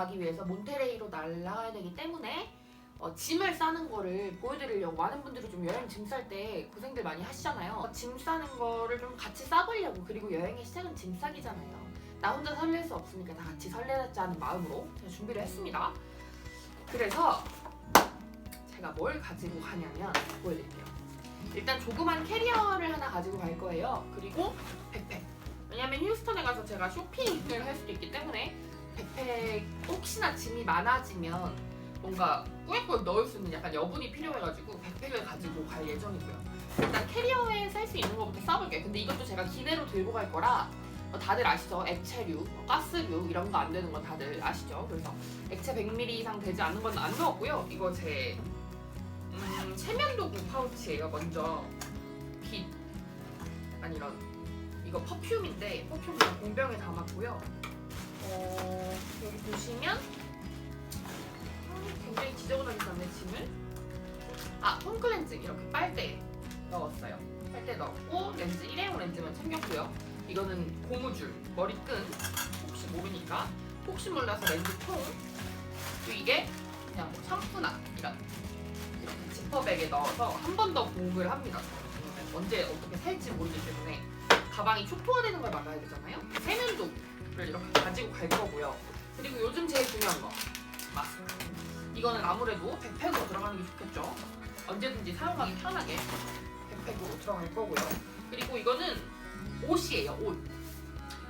가기 위해서 몬테레이로 날아가야 되기 때문에 어, 짐을 싸는 거를 보여드리려고 많은 분들이 좀 여행 짐 쌀 때 고생들 많이 하시잖아요. 어, 짐 싸는 거를 좀 같이 싸보려고 그리고 여행의 시작은 짐 싸기잖아요. 나 혼자 설렐 수 없으니까 다 같이 설레자는 마음으로 제가 준비를 했습니다. 그래서 제가 뭘 가지고 가냐면 보여드릴게요. 일단 조그만 캐리어를 하나 가지고 갈 거예요. 그리고 백팩. 왜냐면 휴스턴에 가서 제가 쇼핑을 할 수도 있기 때문에 백팩 혹시나 짐이 많아지면 뭔가 꾸역꾸역 넣을 수 있는 약간 여분이 필요해가지고 백팩을 가지고 갈 예정이고요. 일단 캐리어에 쌀수 있는 것부터 싸볼게요. 근데 이것도 제가 기내로 들고 갈 거라 어, 다들 아시죠? 액체류, 어, 가스류 이런 거 안 되는 건 다들 아시죠? 그래서 액체 100ml 이상 되지 않는 건 안 넣었고요. 이거 제 음, 세면도구 파우치예요. 먼저 빛 아니 이런 이거 퍼퓸인데 퍼퓸 그냥 공병에 담았고요. 어, 여기 보시면 음, 굉장히 지저분하게 쌌네 짐을. 아, 폼클렌즈 이렇게 빨대에 넣었어요. 빨대 넣었고 렌즈 일회용 렌즈만 챙겼고요. 이거는 고무줄 머리끈 혹시 모르니까 혹시 몰라서 렌즈 통 그리고 이게 그냥 뭐 샴푸나 이런 이렇게 지퍼백에 넣어서 한 번 더 공부를 합니다. 언제 어떻게 살지 모르기 때문에 가방이 초토화되는 걸 막아야 되잖아요. 세면도 를 이렇게 가지고 갈 거고요. 그리고 요즘 제일 중요한 거 마스크. 이거는 아무래도 백팩으로 들어가는 게 좋겠죠. 언제든지 사용하기 편하게 백팩으로 들어갈 거고요. 그리고 이거는 옷이에요, 옷.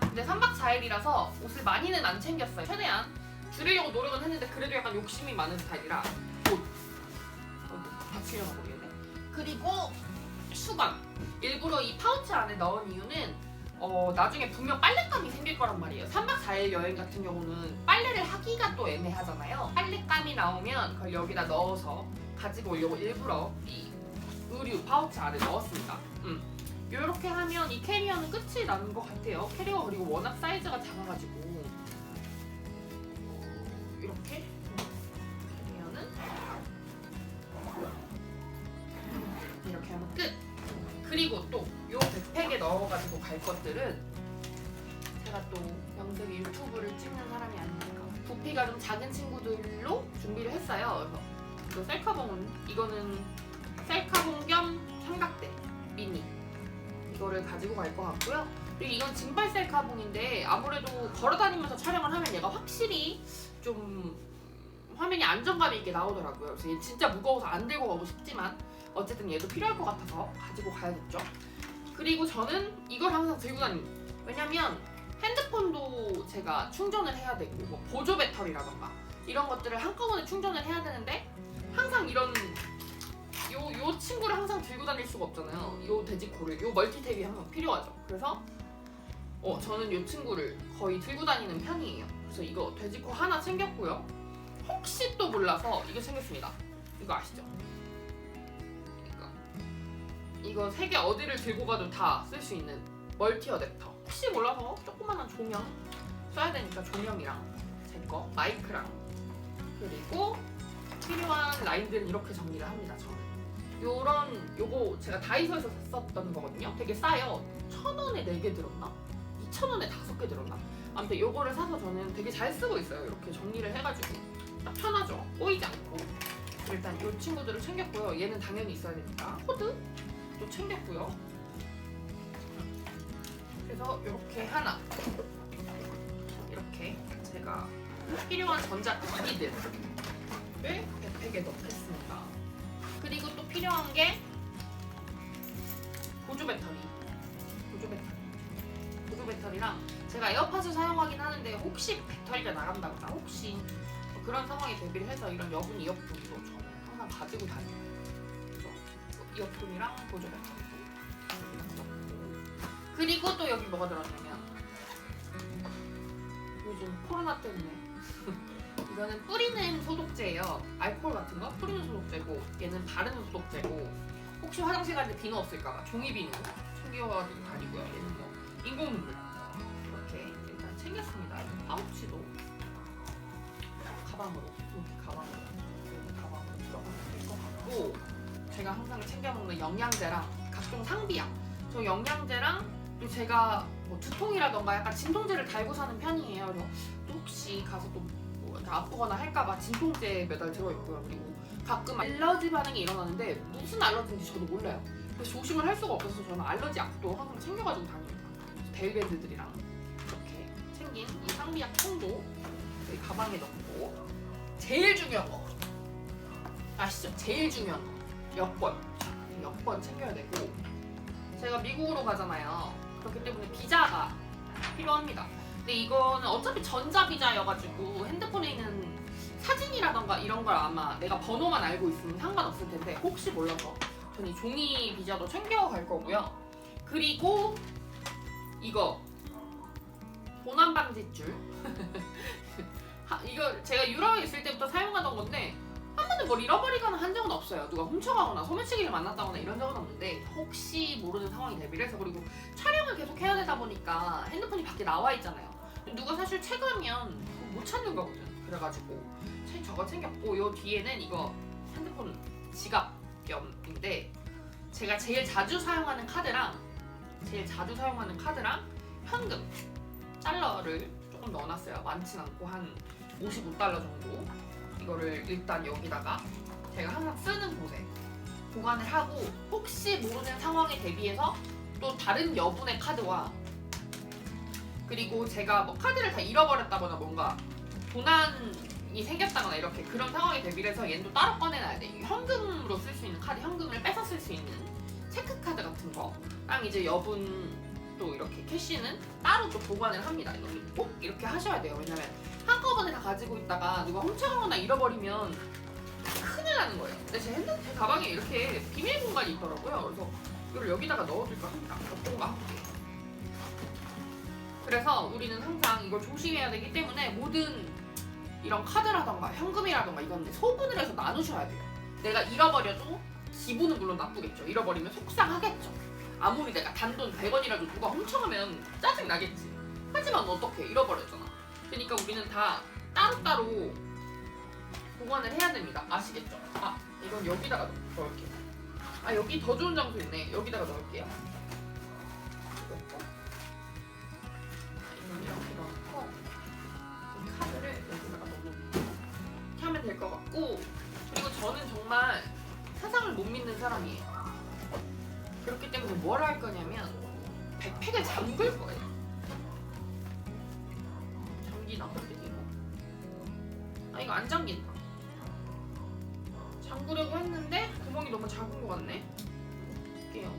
근데 3박 4일이라서 옷을 많이는 안 챙겼어요. 최대한 줄이려고 노력은 했는데 그래도 약간 욕심이 많은 스타일이라 옷. 어, 다치려나 모르겠네. 그리고 수건. 일부러 이 파우치 안에 넣은 이유는 어, 나중에 분명 빨랫감이 생길 거란 말이에요. 3박 4일 여행 같은 경우는 빨래를 하기가 또 애매하잖아요. 빨랫감이 나오면 그걸 여기다 넣어서 가지고 오려고 일부러 이 의류 파우치 안에 넣었습니다. 음. 이렇게 하면 이 캐리어는 끝이 나는 것 같아요. 캐리어 그리고 워낙 사이즈가 작아가지고 이렇게 캐리어는 이렇게 하면 끝. 그리고 또 넣어가지고 갈 것들은 제가 또 명색이 유튜브를 찍는 사람이 아니니까 부피가 좀 작은 친구들로 준비를 했어요. 그래서 이 셀카봉은 이거는 셀카봉 겸 삼각대 미니 이거를 가지고 갈 것 같고요. 그리고 이건 진발 셀카봉인데 아무래도 걸어다니면서 촬영을 하면 얘가 확실히 좀 화면이 안정감 있게 나오더라고요. 그래서 얘 진짜 무거워서 안 들고 가고 싶지만 어쨌든 얘도 필요할 것 같아서 가지고 가야겠죠. 그리고 저는 이걸 항상 들고 다닙니다. 왜냐면 핸드폰도 제가 충전을 해야 되고 뭐 보조 배터리라던가 이런 것들을 한꺼번에 충전을 해야 되는데 항상 이런 요, 요 친구를 항상 들고 다닐 수가 없잖아요. 요 돼지코를 요 멀티탭이 항상 필요하죠. 그래서 어 저는 요 친구를 거의 들고 다니는 편이에요. 그래서 이거 돼지코 하나 챙겼고요. 혹시 또 몰라서 이거 챙겼습니다. 이거 아시죠? 이거 세 개 어디를 들고 가도 다 쓸 수 있는 멀티 어댑터. 혹시 몰라서 조그만한 조명 써야 되니까 조명이랑 제 거 마이크랑 그리고 필요한 라인들은 이렇게 정리를 합니다. 저는. 요런 요거 제가 다이소에서 샀었던 거거든요. 되게 싸요. 천 원에 네 개 들었나? 이천 원에 다섯 개 들었나? 아무튼 요거를 사서 저는 되게 잘 쓰고 있어요. 이렇게 정리를 해가지고 딱 편하죠. 꼬이지 않고. 일단 요 친구들을 챙겼고요. 얘는 당연히 있어야 되니까 코드 또 챙겼고요. 그래서 이렇게 하나 이렇게 제가 필요한 전자기기들을 백팩에 넣겠습니다. 그리고 또 필요한 게 보조 배터리. 보조 배터리. 보조 배터리랑 제가 에어팟을 사용하긴 하는데 혹시 배터리가 나간다거나 혹시 뭐 그런 상황에 대비를 해서 이런 여분 이어폰도 저는 항상 가지고 다녀요. 그래서 이어폰이랑 보조 배터리도 넣고 그리고 또 여기 뭐가 들었냐면 요즘 코로나 때문에 이거는 뿌리는 소독제예요. 알코올 같은 거 뿌리는 소독제고 얘는 바르는 소독제고 혹시 화장실 갈 때 비누 없을까봐 종이 비누 챙겨가지고 다니고요. 얘는 뭐 인공 눈물 이렇게 일단 챙겼습니다. 파우치도 가방으로 이렇게 가방으로 이렇게 가방으로 들어가면 될것 같고 제가 항상 챙겨 먹는 영양제랑 각종 상비약 저 영양제랑 또 제가 뭐 두통이라던가 약간 진통제를 달고 사는 편이에요. 그래서 또 혹시 가서 또뭐 아프거나 할까봐 진통제 몇알 들어있고요. 그리고 가끔 알러지 반응이 일어나는데 무슨 알러지인지 저도 몰라요. 그래서 조심을 할 수가 없어서 저는 알러지 약도 항상 챙겨가지고 다닙니다. 데일밴드들이랑 이렇게 챙긴 이 상비약 통도 가방에 넣고 제일 중요한 거 아시죠? 제일 중요한 거 여권 여권 챙겨야 되고 제가 미국으로 가잖아요. 그렇기 때문에 비자가 필요합니다. 근데 이거는 어차피 전자비자여가지고 핸드폰에 있는 사진이라던가 이런 걸 아마 내가 번호만 알고 있으면 상관없을 텐데 혹시 몰라서 저는 이 종이 비자도 챙겨갈 거고요. 그리고 이거 도난 방지줄 하- 이거 제가 유럽에 있을 때부터 사용하던 건데 한 번도 뭘 잃어버리거나 한 적은 없어요. 누가 훔쳐가거나 소매치기를 만났다거나 이런 적은 없는데 혹시 모르는 상황이 대비를 해서 그리고 촬영을 계속 해야 되다 보니까 핸드폰이 밖에 나와 있잖아요. 누가 사실 채가면 못 찾는 거거든. 그래가지고 책 저거 챙겼고 요 뒤에는 이거 핸드폰 지갑 겸인데 제가 제일 자주 사용하는 카드랑 제일 자주 사용하는 카드랑 현금 달러를 조금 넣어놨어요. 많진 않고 한 55달러 정도. 이거를 일단 여기다가 제가 항상 쓰는 곳에 보관을 하고 혹시 모르는 상황에 대비해서 또 다른 여분의 카드와 그리고 제가 뭐 카드를 다 잃어버렸다거나 뭔가 도난이 생겼다거나 이렇게 그런 상황에 대비를 해서 얘는 또 따로 꺼내놔야 돼. 현금으로 쓸 수 있는 카드, 현금을 뺏어 쓸 수 있는 체크카드 같은 거랑 이제 여분 또 이렇게 캐시는 따로 또 보관을 합니다. 이거는 꼭 이렇게 하셔야 돼요. 왜냐면 한꺼번에 다 가지고 있다가 누가 훔쳐가거나 잃어버리면 큰일 나는 거예요. 근데 제 핸드폰 제 가방에 이렇게 비밀 공간이 있더라고요. 그래서 이걸 여기다가 넣어둘까 합니다. 거 함께. 그래서 우리는 항상 이걸 조심해야 되기 때문에 모든 이런 카드라던가 현금이라던가 이건 소분을 해서 나누셔야 돼요. 내가 잃어버려도 기분은 물론 나쁘겠죠. 잃어버리면 속상하겠죠. 아무리 내가 단돈 100원이라도 누가 훔쳐가면 짜증 나겠지. 하지만 어떻게 잃어버렸잖아. 그러니까 우리는 다 따로따로 보관을 해야 됩니다. 아시겠죠? 아 이건 여기다가 넣- 넣을게요. 아 여기 더 좋은 장소 있네. 여기다가 넣을게요. 이건 이렇게 넣고 이 카드를 여기다가 넣고 이렇게 하면 될 것 같고 그리고 저는 정말 세상을 못 믿는 사람이에요. 그렇기 때문에 뭘 할 거냐면 백팩을 잠글 거예요. 너무 작은 것 같네. 볼게요.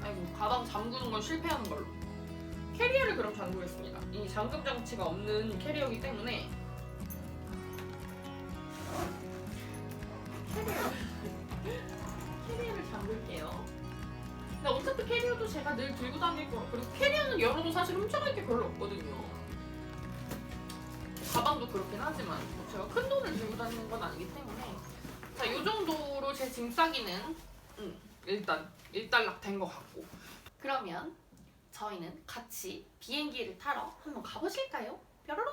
아이고 가방 잠그는 건 실패하는 걸로. 캐리어를 그럼 잠그겠습니다. 이 잠금 장치가 없는 캐리어이기 때문에 캐리어 캐리어를 잠글게요. 근데 어차피 캐리어도 제가 늘 들고 다닐 거 그리고 캐리어는 열어도 사실 훔쳐갈 게 별로 없거든요. 가방도 그렇긴 하지만 뭐 제가 큰 돈을 들고 다니는 건 아니기 때문에 자, 이 정도로 제 짐 싸기는 음, 일단 일단락 된 것 같고 그러면 저희는 같이 비행기를 타러 한번 가보실까요? 뾰로롱